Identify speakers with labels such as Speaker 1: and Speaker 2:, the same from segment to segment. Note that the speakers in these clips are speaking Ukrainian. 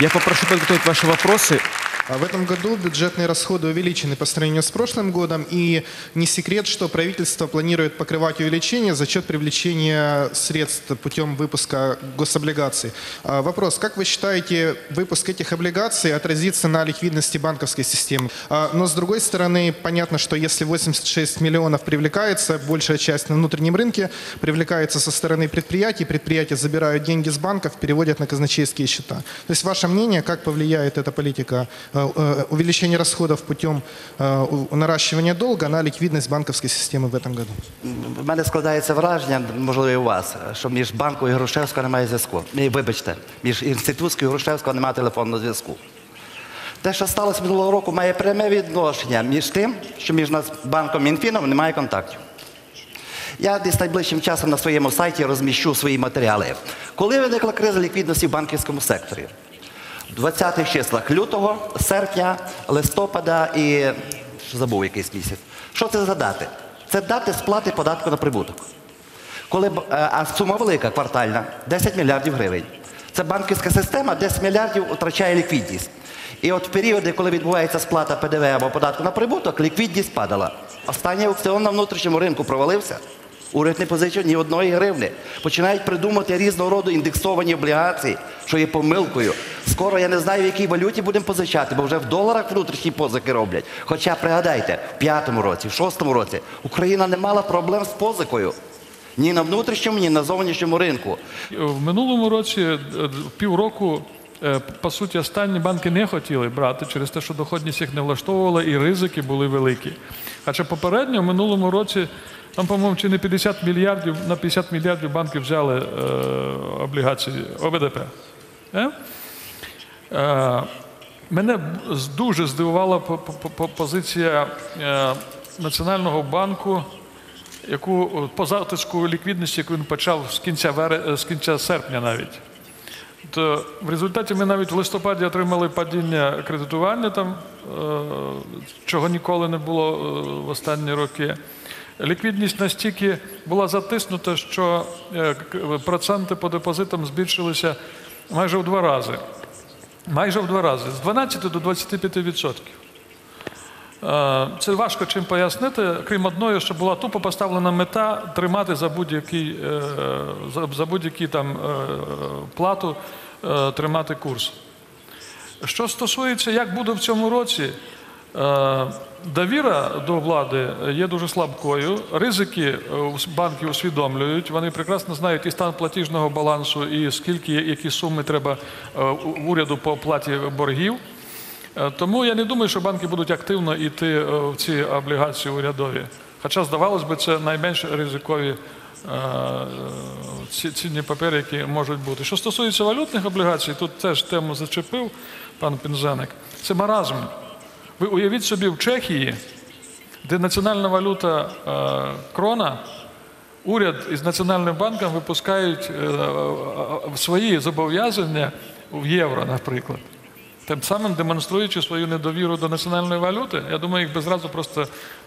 Speaker 1: Я попрошу подготовить ваши вопросы.
Speaker 2: А В этом году бюджетные расходы увеличены по сравнению с прошлым годом, и не секрет, что правительство планирует покрывать увеличение за счет привлечения средств путем выпуска гособлигаций. А, Вопрос, как вы считаете, выпуск этих облигаций отразится на ликвидности банковской системы? А, Но с другой стороны, понятно, что если 86 миллионов привлекается, большая часть на внутреннем рынке привлекается со стороны предприятий, предприятия забирают деньги с банков, переводят на казначейские счета. То есть ваше мнение, как повлияет эта политика э, э, увеличения расходов путем э, у- наращивания долга на ликвидность банковской системы в этом году?
Speaker 3: В мене складається враження, можливо, і у вас, що між банкою і Грушевською немає зв'язку. Ні, Вибачте, між інститутською і Грушевською немає телефонного зв'язку. Те, що сталося минулого року, має пряме відношення між тим, що між Нацбанком і Мінфіном немає контактів. Я десь найближчим часом на своєму сайті розміщу свої матеріали. Коли виникла криза ліквідності в банківському секторі? В 20-х числах лютого, серпня, листопада і забув якийсь місяць. Що це за дати? Це дати сплати податку на прибуток. Коли, е, а сума велика, квартальна, 10 мільярдів гривень. Це банківська система, 10 мільярдів втрачає ліквідність. І от в періоди, коли відбувається сплата ПДВ або податку на прибуток, ліквідність падала. Останній аукціон на внутрішньому ринку провалився. Уряд не позичив ні одної гривни. Починають придумати різного роду індексовані облігації, що є помилкою. Скоро я не знаю, в якій валюті будемо позичати, бо вже в доларах внутрішні позики роблять. Хоча пригадайте, в п'ятому році, в шостому році Україна не мала проблем з позикою. Ні на внутрішньому, ні на зовнішньому ринку.
Speaker 4: В минулому році е, півроку, е, по суті, останні банки не хотіли брати через те, що доходність їх не влаштовувала і ризики були великі. Хоча попередньо в минулому році, там, по-моєму, чи не 50 мільярдів, на 50 мільярдів банки взяли е, облігації ОБДП. Е? Е, Мене дуже здивувала по- по- по- позиція е, Національного банку, яку по затиску ліквідності, яку він почав з кінця, вере- е, з кінця серпня навіть. То в результаті ми навіть в листопаді отримали падіння кредитування, там, е, чого ніколи не було в останні роки. Ліквідність настільки була затиснута, що е, проценти по депозитам збільшилися майже в два рази. Майже в два рази з 12 до 25 відсотків. Е, Це важко чим пояснити, крім одної, що була тупо поставлена мета тримати за будь-який е, за, будь-який там плату, тримати курс. Що стосується, як буде в цьому році, довіра до влади є дуже слабкою. Ризики е, банки усвідомлюють. Вони прекрасно знають і стан платіжного балансу, і скільки які суми треба е, уряду по оплаті боргів. Е, Тому я не думаю, що банки будуть активно йти е, в ці облігації урядові. Хоча, здавалось би, це найменш ризикові е, ці- цінні папери, які можуть бути. Що стосується валютних облігацій, тут теж тему зачепив пан Пінзеник. Це маразм. Ви уявіть собі в Чехії, де національна валюта е, крона, уряд із Національним банком випускають е, е, свої зобов'язання в євро, наприклад. Тим самим демонструючи свою недовіру до національної валюти, я думаю, їх би зразу просто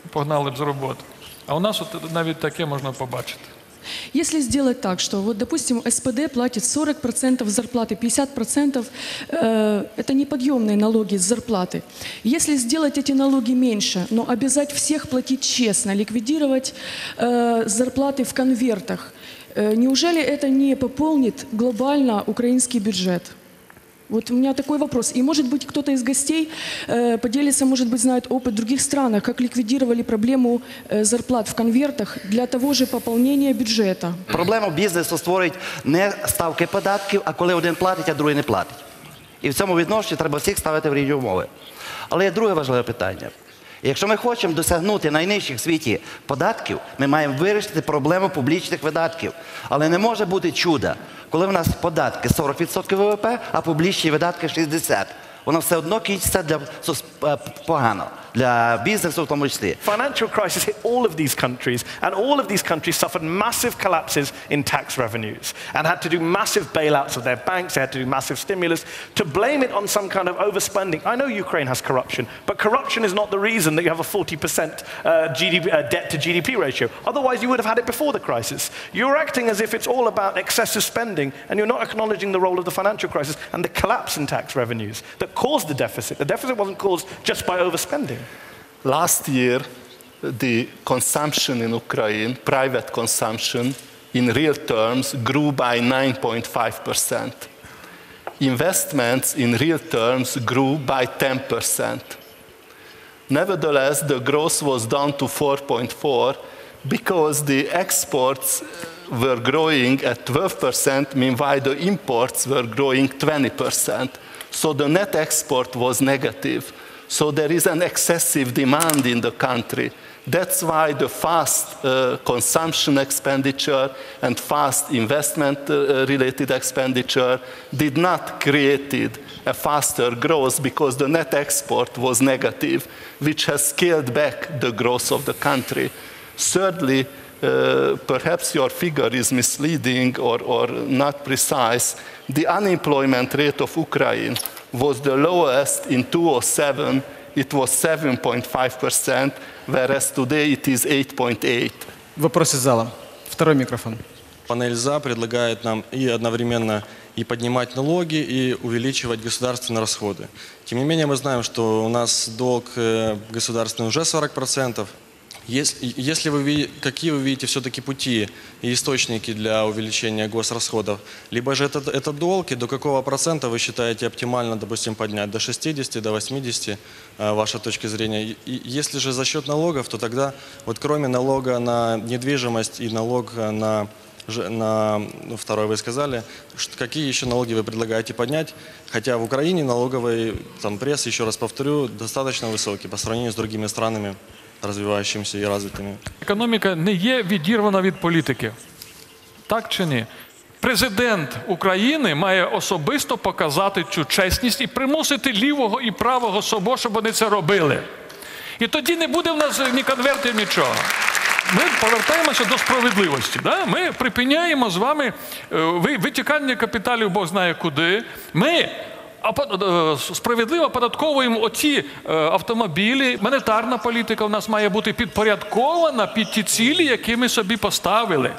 Speaker 4: погнали б з роботи. А у нас от навіть таке можна побачити.
Speaker 5: Если сделать так, что вот, допустим, СПД платит 40% зарплаты, 50% э, это неподъемные налоги с зарплаты. Если сделать эти налоги меньше, но обязать всех платить честно, ликвидировать э, зарплаты в конвертах, э, неужели это не пополнит глобально украинский бюджет? Вот у меня такой вопрос. И, может быть, кто-то из гостей э, поделится, может быть, знает опыт в других странах, как ликвидировали проблему э, зарплат в конвертах для того же пополнения бюджета.
Speaker 3: Проблему бізнесу створюють не ставки податків, а коли один платить, а другий не платить. І в цьому відношенні треба всіх ставити в рівні умови. Але є друге важливе питання. Якщо ми хочемо досягнути найнижчих в світі податків, ми маємо вирішити проблему публічних видатків. Але не може бути чуда, коли в нас податки 40% ВВП, а публічні видатки 60%. Воно все одно кінчиться для е, погано. для бізнесу в тому числі.
Speaker 6: Financial crisis hit all of these countries, and all of these countries suffered massive collapses in tax revenues and had to do massive bailouts of their banks. They had to do massive stimulus. To blame it on some kind of overspending. I know Ukraine has corruption, but corruption is not the reason that you have a 40% uh, GDP, uh, debt to GDP ratio. Otherwise, you would have had it before the crisis. You're acting as if it's all about excessive spending, and you're not acknowledging the role of the financial crisis and the collapse in tax revenues that caused the deficit. The deficit wasn't caused just by overspending.
Speaker 7: Last year, the consumption in Ukraine, private consumption, in real terms, grew by 9.5%. Investments in real terms grew by 10%. Nevertheless, the growth was down to 4.4 because the exports were growing at 12%, meanwhile the imports were growing 20%. So the net export was negative. So there is an excessive demand in the country. That's why the fast uh, consumption expenditure and fast investment uh, related expenditure did not created a faster growth because the net export was negative, which has scaled back the growth of the country. Thirdly, uh, perhaps your figure is misleading or, or not precise. The unemployment rate of Ukraine was the lowest in 2007. It was 7.5%, whereas today it is 8.8.
Speaker 1: Вопрос из зала. Второй микрофон.
Speaker 8: Панель «За» предлагает нам и одновременно и поднимать налоги, и увеличивать государственные расходы. Тем не менее, мы знаем, что у нас долг э, государственный уже 40%. Если, если вы, какие вы видите все-таки пути и источники для увеличения госрасходов? Либо же это, это долг, и до какого процента вы считаете оптимально, допустим, поднять? До 60, до 80, э, ваша точка зрения? И- если же за счет налогов, то тогда вот кроме налога на недвижимость и налог э, на на ну, второй вы сказали, что какие еще налоги вы предлагаете поднять, хотя в Украине налоговый там, пресс, еще раз повторю, достаточно высокий по сравнению с другими странами, развивающимися и развитыми.
Speaker 4: Економіка не є відірвана від політики. Так чи ні? Президент України має особисто показати цю чесність і примусити лівого і правого собо, щоб вони це робили. І тоді не буде в нас ні конвертів, нічого. Ми повертаємося до справедливості. Да? Ми припиняємо з вами е, ви- витікання капіталів, Бог знає куди. Ми справедливо податковуємо оці е, автомобілі. Монетарна політика у нас має бути підпорядкована під ті цілі, які ми собі поставили.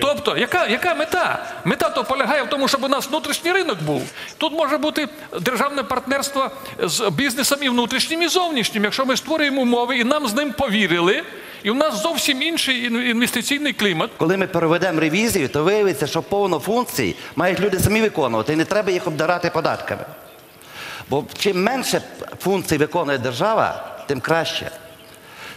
Speaker 4: Тобто, яка, яка мета? Мета то полягає в тому, щоб у нас внутрішній ринок був. Тут може бути державне партнерство з бізнесом і внутрішнім, і зовнішнім. Якщо ми створюємо умови і нам з ним повірили, і у нас зовсім інший інвестиційний клімат.
Speaker 3: Коли ми проведемо ревізію, то виявиться, що повно функцій мають люди самі виконувати, і не треба їх обдарати податками. Бо чим менше функцій виконує держава, тим краще.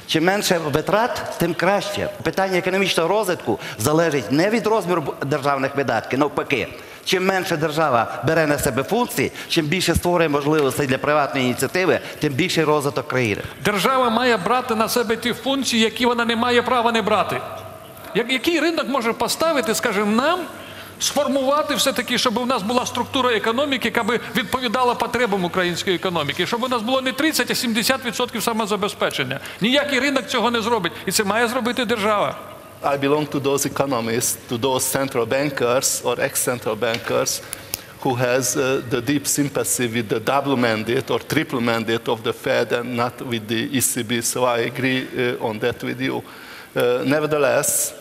Speaker 3: Чим менше витрат, тим краще. Питання економічного розвитку залежить не від розміру державних видатків, навпаки. Чим менше держава бере на себе функції, чим більше створює можливостей для приватної ініціативи, тим більший розвиток країни.
Speaker 4: Держава має брати на себе ті функції, які вона не має права не брати. Який ринок може поставити, скажімо, нам сформувати все-таки, щоб у нас була структура економіки, яка би відповідала потребам української економіки, щоб у нас було не 30, а 70% самозабезпечення. Ніякий ринок цього не зробить. І це має зробити держава.
Speaker 7: I belong to those economists, to those central bankers or ex-central bankers who has uh, the deep sympathy with the double mandate or triple mandate of the Fed and not with the ECB. So I agree uh, on that with you. Uh, nevertheless,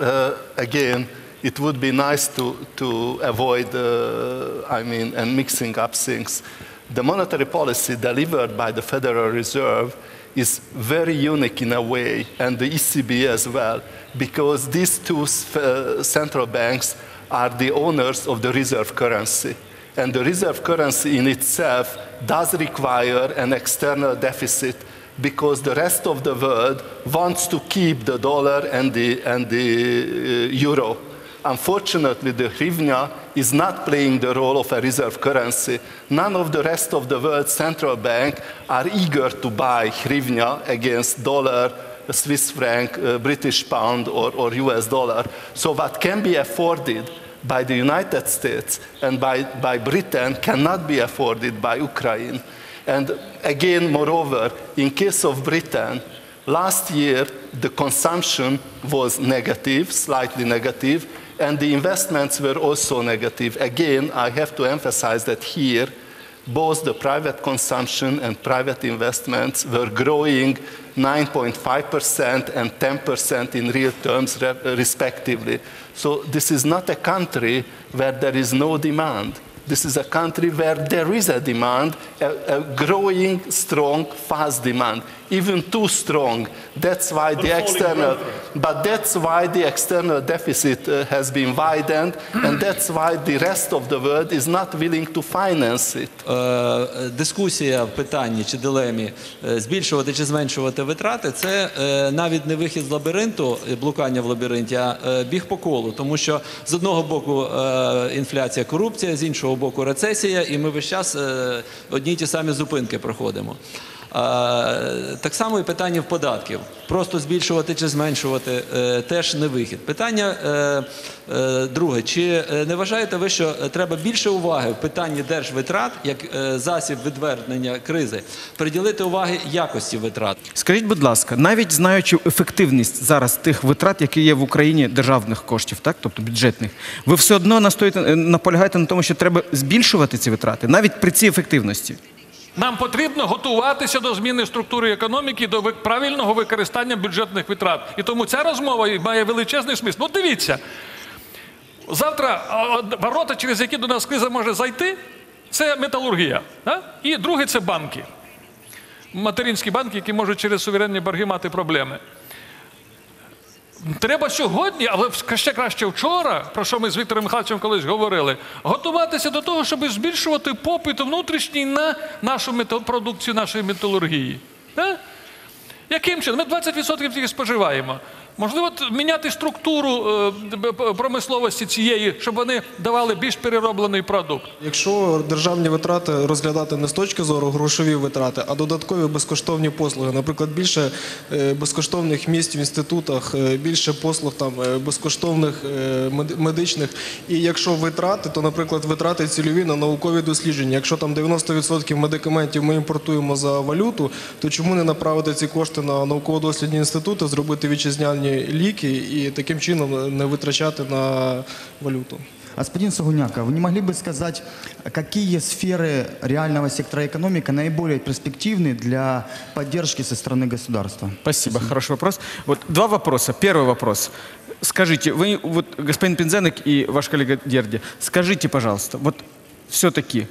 Speaker 7: uh, again, it would be nice to, to avoid, uh, I mean, and mixing up things. The monetary policy delivered by the Federal Reserve is very unique in a way, and the ECB as well, because these two uh, central banks are the owners of the reserve currency. And the reserve currency in itself does require an external deficit because the rest of the world wants to keep the dollar and the, and the uh, euro. Unfortunately, the hryvnia is not playing the role of a reserve currency. None of the rest of the world's central bank are eager to buy hryvnia against dollar, Swiss franc, uh, British pound, or, or US dollar. So what can be afforded by the United States and by, by Britain cannot be afforded by Ukraine. And again, moreover, in case of Britain, last year the consumption was negative, slightly negative, and the investments were also negative. Again, I have to emphasize that here, both the private consumption and private investments were growing 9.5% and 10% in real terms, re- respectively. So, this is not a country where there is no demand. This is a country where there is a demand, a, a growing, strong, fast demand, even too strong. That's why the external, but that's why the external deficit uh, has been widened, and that's why the rest of the world is not willing to finance it.
Speaker 9: Е, Дискусія в питанні чи дилемі е, збільшувати чи зменшувати витрати це е, навіть не вихід з лабіринту, е, блукання в лабіринті, а е, біг по колу. Тому що з одного боку е, інфляція, корупція, з іншого боку рецесія, і ми весь час е, одні й ті самі зупинки проходимо. Так само і питання в податків. Просто збільшувати чи зменшувати е, теж не вихід. Питання е, е, друге: чи не вважаєте ви, що треба більше уваги в питанні держвитрат як засіб відвернення кризи, приділити уваги якості витрат?
Speaker 1: Скажіть, будь ласка, навіть знаючи ефективність зараз тих витрат, які є в Україні державних коштів, так, тобто бюджетних, ви все одно наполягаєте на тому, що треба збільшувати ці витрати, навіть при цій ефективності.
Speaker 4: Нам потрібно готуватися до зміни структури економіки, до правильного використання бюджетних витрат. І тому ця розмова має величезний смисл. Ну, дивіться, завтра ворота, через які до нас криза може зайти, це металургія. Да? І друге це банки. Материнські банки, які можуть через суверенні борги мати проблеми. Треба сьогодні, але ще краще вчора, про що ми з Віктором Михайловичем колись говорили, готуватися до того, щоб збільшувати попит внутрішній на нашу продукцію нашої металургії. Да? Яким чином? Ми 20% тільки споживаємо. Можливо, міняти структуру е, промисловості цієї, щоб вони давали більш перероблений продукт.
Speaker 10: Якщо державні витрати розглядати не з точки зору грошові витрати, а додаткові безкоштовні послуги, наприклад, більше е, безкоштовних місць в інститутах, е, більше послуг там безкоштовних медичних. І якщо витрати, то, наприклад, витрати цільові на наукові дослідження. Якщо там 90% медикаментів ми імпортуємо за валюту, то чому не направити ці кошти на науково-дослідні інститути, зробити вітчизняні ліки і таким чином не витрачати на валюту?
Speaker 11: Господин Сагуняка, вы не могли бы сказать, какие сферы реального сектора экономики наиболее перспективны для поддержки со стороны государства?
Speaker 1: Спасибо, хороший вопрос. Вот два вопроса. Первый вопрос. Скажите, вы, вот господин Пинзенек и ваш коллега Дерди, скажите, пожалуйста, вот все-таки,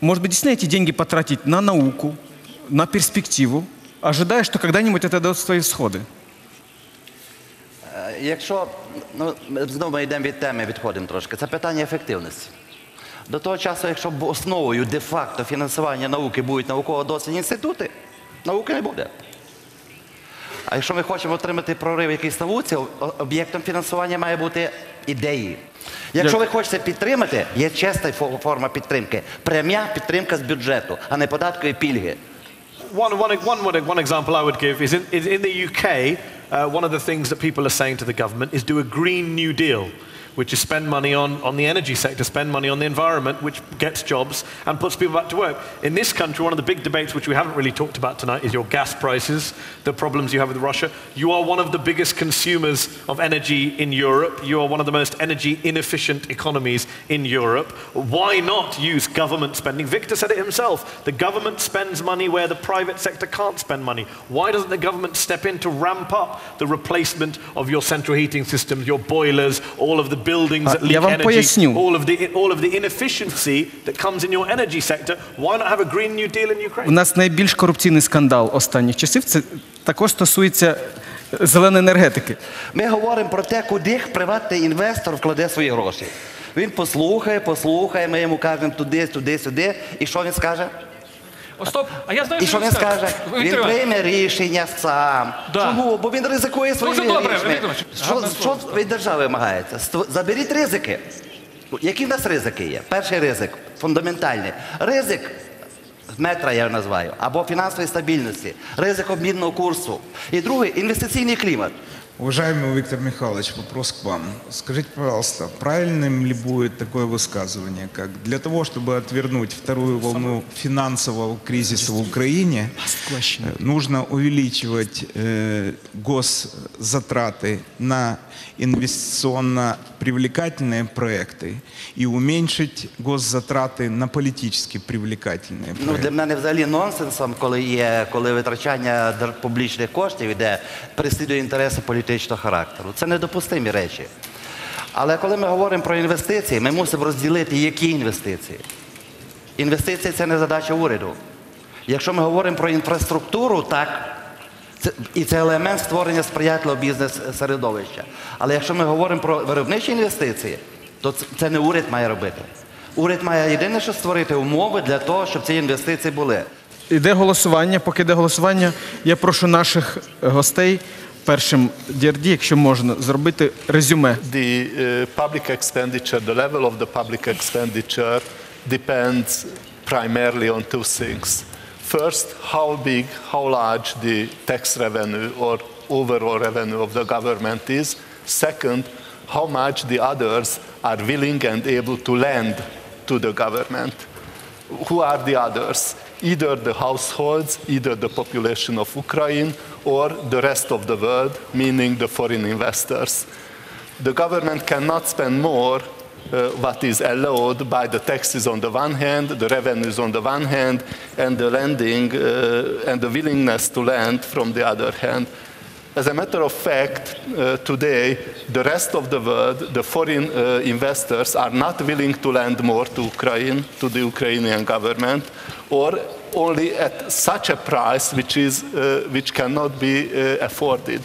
Speaker 1: может быть, действительно эти деньги потратить на науку, на перспективу, ожидая, что когда-нибудь это даст свои всходы?
Speaker 3: Е, Якщо ну, ми знову ми йдемо від теми, відходимо трошки, це питання ефективності. До того часу, якщо основою де-факто фінансування науки будуть науково-дослідні інститути, науки не буде. А якщо ми хочемо отримати прорив якийсь науці, об'єктом фінансування має бути ідеї. Якщо ви хочете підтримати, є чесна форма підтримки. Прямя підтримка з бюджету, а не податкові пільги.
Speaker 6: One, one, one, one, example I would give is in, in the UK, uh, one of the things that people are saying to the government is do a Green New Deal, which is spend money on, on the energy sector, spend money on the environment, which gets jobs and puts people back to work. In this country, one of the big debates which we haven't really talked about tonight is your gas prices, the problems you have with Russia. You are one of the biggest consumers of energy in Europe. You are one of the most energy inefficient economies in Europe. Why not use government spending? Victor said it himself. The government spends money where the private sector can't spend money. Why doesn't the government step in to ramp up the replacement of your central heating systems, your boilers, all of the buildings that leak
Speaker 1: я вам
Speaker 6: energy,
Speaker 1: поясню.
Speaker 6: all of the all of the inefficiency that comes in your energy sector? Why not have a green new deal in
Speaker 1: У нас найбільш корупційний скандал останніх часів. Це також стосується е, зеленої енергетики.
Speaker 3: Ми говоримо про те, куди приватний інвестор вкладе свої гроші. Він послухає, послухає, ми йому кажемо туди, туди, сюди. І що він скаже?
Speaker 4: О, стоп, а я знаю,
Speaker 3: І що він скаже? Він прийме рішення сам.
Speaker 4: Да.
Speaker 3: Чому? Бо він ризикує своїми
Speaker 4: Дуже добре, Іванович,
Speaker 3: Що,
Speaker 4: гарне
Speaker 3: що
Speaker 4: слово.
Speaker 3: від держави вимагається? Ство- Заберіть ризики. Які в нас ризики є? Перший ризик фундаментальний. Ризик метра я його називаю, або фінансової стабільності, ризик обмінного курсу. І другий інвестиційний клімат.
Speaker 12: Уважаемый Виктор Михайлович, вопрос к вам. Скажите, пожалуйста, правильным ли будет такое высказывание, как для того, чтобы отвернуть вторую волну финансового кризиса в Украине, э, нужно увеличивать э, госзатраты на инвестиционно привлекательные проекты и уменьшить госзатраты на политически привлекательные
Speaker 3: Ну,
Speaker 12: проекты?
Speaker 3: для мене взагалі нонсенсом, коли є, коли витрачання дер- публічних коштів іде, переслідує інтереси політичного характеру. Це недопустимі речі. Але коли ми говоримо про інвестиції, ми мусимо розділити, які інвестиції. Інвестиції це не задача уряду. Якщо ми говоримо про інфраструктуру, так, це, і це елемент створення сприятливого бізнес-середовища. Але якщо ми говоримо про виробничі інвестиції, то це, не уряд має робити. Уряд має єдине, що створити умови для того, щоб ці інвестиції були.
Speaker 1: Іде голосування. Поки йде голосування, я прошу наших гостей першим Дірді, якщо можна, зробити резюме.
Speaker 7: The uh, public expenditure, the level of the public expenditure depends primarily on two things. First, how big, how large the tax revenue or overall revenue of the government is. Second, how much the others are willing and able to lend to the government. Who are the others? Either the households, either the population of Ukraine, or the rest of the world, meaning the foreign investors. The government cannot spend more uh, what is allowed by the taxes on the one hand, the revenues on the one hand, and the lending uh, and the willingness to lend from the other hand. As a matter of fact, uh, today, the rest of the world, the foreign uh, investors, are not willing to lend more to Ukraine, to the Ukrainian government, or only at such a price which, is, uh, which cannot be uh, afforded.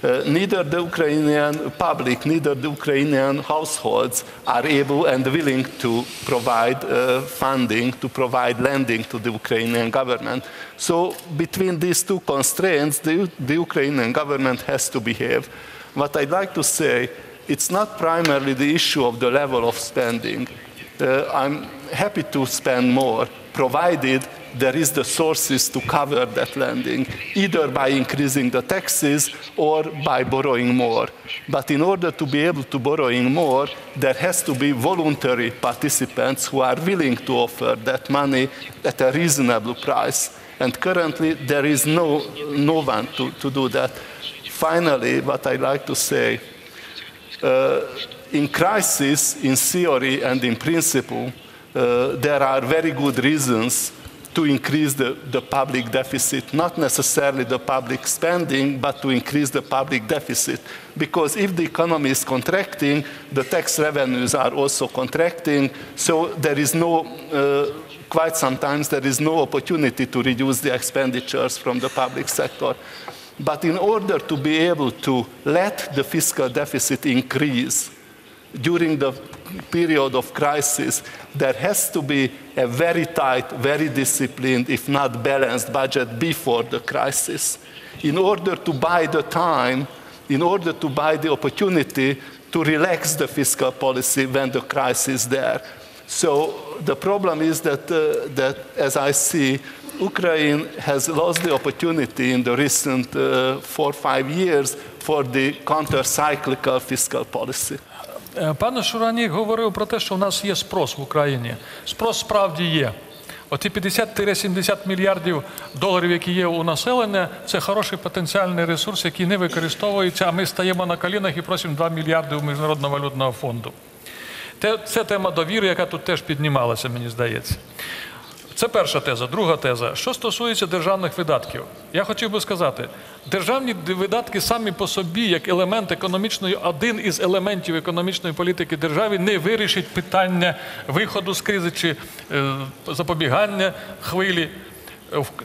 Speaker 7: Uh, neither the Ukrainian public, neither the Ukrainian households are able and willing to provide uh, funding, to provide lending to the Ukrainian government. So, between these two constraints, the, the Ukrainian government has to behave. What I'd like to say, it's not primarily the issue of the level of spending. Uh, I'm happy to spend more, provided there is the sources to cover that lending, either by increasing the taxes or by borrowing more. But in order to be able to borrowing more, there has to be voluntary participants who are willing to offer that money at a reasonable price. And currently, there is no, no one to, to do that. Finally, what I'd like to say, uh, in crisis, in theory and in principle, uh, there are very good reasons to increase the, the public deficit, not necessarily the public spending, but to increase the public deficit. Because if the economy is contracting, the tax revenues are also contracting, so there is no, uh, quite sometimes, there is no opportunity to reduce the expenditures from the public sector. But in order to be able to let the fiscal deficit increase during the period of crisis, there has to be a very tight, very disciplined, if not balanced budget before the crisis. In order to buy the time, in order to buy the opportunity to relax the fiscal policy when the crisis is there. So the problem is that, uh, that as I see, Ukraine has lost the opportunity in the recent uh, four five years for the counter-cyclical fiscal policy.
Speaker 4: Е, Пане Шуранік говорив про те, що в нас є спрос в Україні. Спрос справді є. Оці 50-70 мільярдів доларів, які є у населення, це хороший потенціальний ресурс, який не використовується, а ми стаємо на колінах і просимо 2 мільярди у Міжнародного валютного фонду. Це тема довіри, яка тут теж піднімалася, мені здається. Це перша теза. Друга теза. Що стосується державних видатків, я хотів би сказати, державні видатки самі по собі, як елемент економічної, один із елементів економічної політики держави, не вирішить питання виходу з кризи чи е, запобігання хвилі.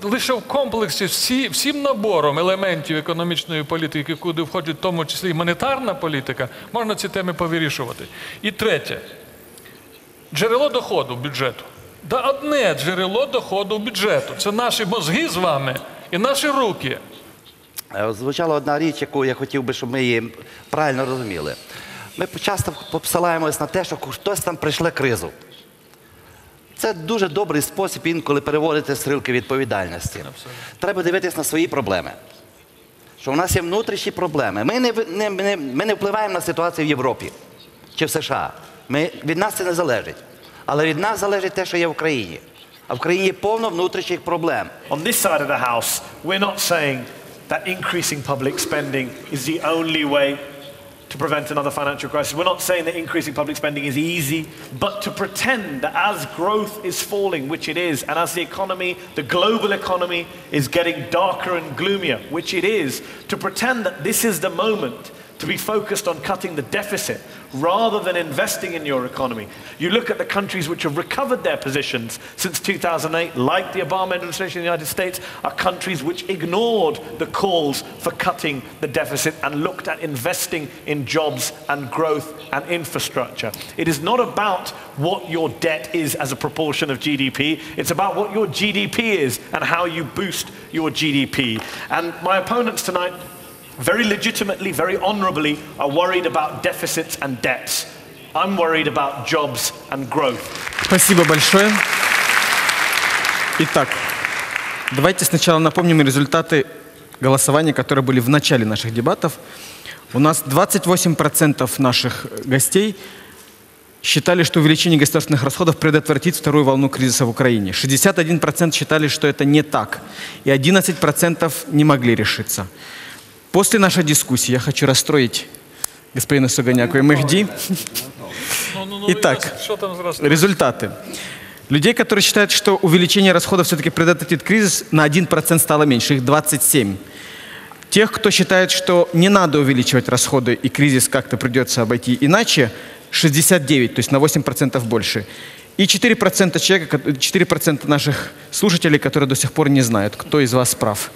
Speaker 4: Лише в комплексі всі, всім набором елементів економічної політики, куди входить в тому числі і монетарна політика, можна ці теми повирішувати. І третє, джерело доходу бюджету. Да одне джерело доходу бюджету. Це наші мозги з вами і наші руки.
Speaker 3: Е, Звучала одна річ, яку я хотів би, щоб ми її правильно розуміли. Ми часто посилаємось на те, що хтось там прийшли кризу. Це дуже добрий спосіб інколи переводити стрілки відповідальності. Треба дивитись на свої проблеми. що у нас є внутрішні проблеми. Ми не, не, не, ми не впливаємо на ситуацію в Європі чи в США. Ми, від нас це не залежить. Але від нас залежить те, що є в Україні. А в країні повно внутрішніх проблем.
Speaker 6: On this side of the House, we're not saying that increasing public spending is the only way to prevent another financial crisis. We're not saying that increasing public spending is easy, but to pretend that as growth is falling, which it is, and as the economy, the global economy, is getting darker and gloomier, which it is, to pretend that this is the moment to be focused on cutting the deficit rather than investing in your economy. You look at the countries which have recovered their positions since 2008, like the Obama administration in the United States, are countries which ignored the calls for cutting the deficit and looked at investing in jobs and growth and infrastructure. It is not about what your debt is as a proportion of GDP, it's about what your GDP is and how you boost your GDP. And my opponents tonight very legitimately, very honorably, are worried about deficits and debts. I'm worried about jobs and growth.
Speaker 1: Спасибо большое. Итак, давайте сначала напомним результаты голосования, которые были в начале наших дебатов. У нас 28% наших гостей считали, что увеличение государственных расходов предотвратит вторую волну кризиса в Украине. 61% считали, что это не так. И 11% не могли решиться. После нашей дискуссии я хочу расстроить господина Суганяку и Мехди. Итак, результаты. Людей, которые считают, что увеличение расходов все-таки предотвратит кризис, на 1% стало меньше, их 27. Тех, кто считает, что не надо увеличивать расходы и кризис как-то придется обойти иначе, 69, то есть на 8% больше. И 4% человека, ко- 4% наших слушателей, которые до сих пор не знают, кто из вас прав.